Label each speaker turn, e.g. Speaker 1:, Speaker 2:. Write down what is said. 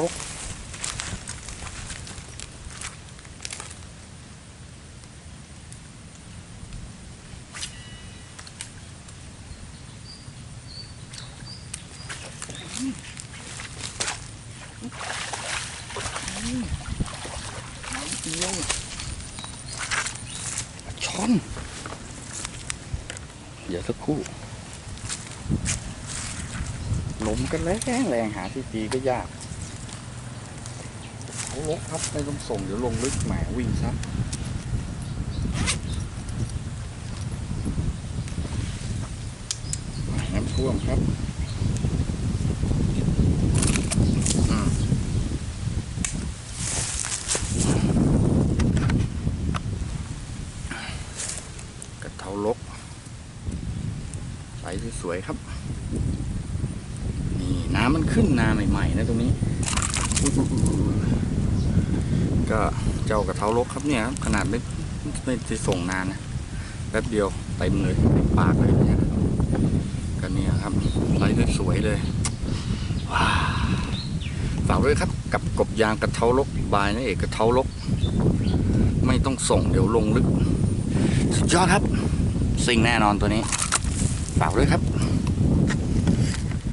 Speaker 1: รกเดียวช้อน เดี๋ยวสักครู่ลมกันแรงแรงหาที่ตีก็ยาก เขาลกครับไม่ต้องส่งเดี๋ยวลงลึกแหมวิ่งซะน้ำท่วมครับอืมกระเทาลกใสสวยๆครับ นี่น้ำมันขึ้นนาใหม่ๆนะตรงนี้ ก็เจ้ากระเทาลกครับเนี่ยขนาดไม่ไม่ได้ส่งนานนะแป๊บเดียวเต็มเลยเต็มปากเลยเนี่ยก็เนี่ยครับไซส์สวยเลยว้าฝากด้วยครับ กับกบยางกระเทาลกบายนะเอกกระเทาลก ไม่ต้องส่งเดี๋ยวลงลึกสุดยอดครับ สิ่งแน่นอนตัวนี้ ฝากด้วยครับ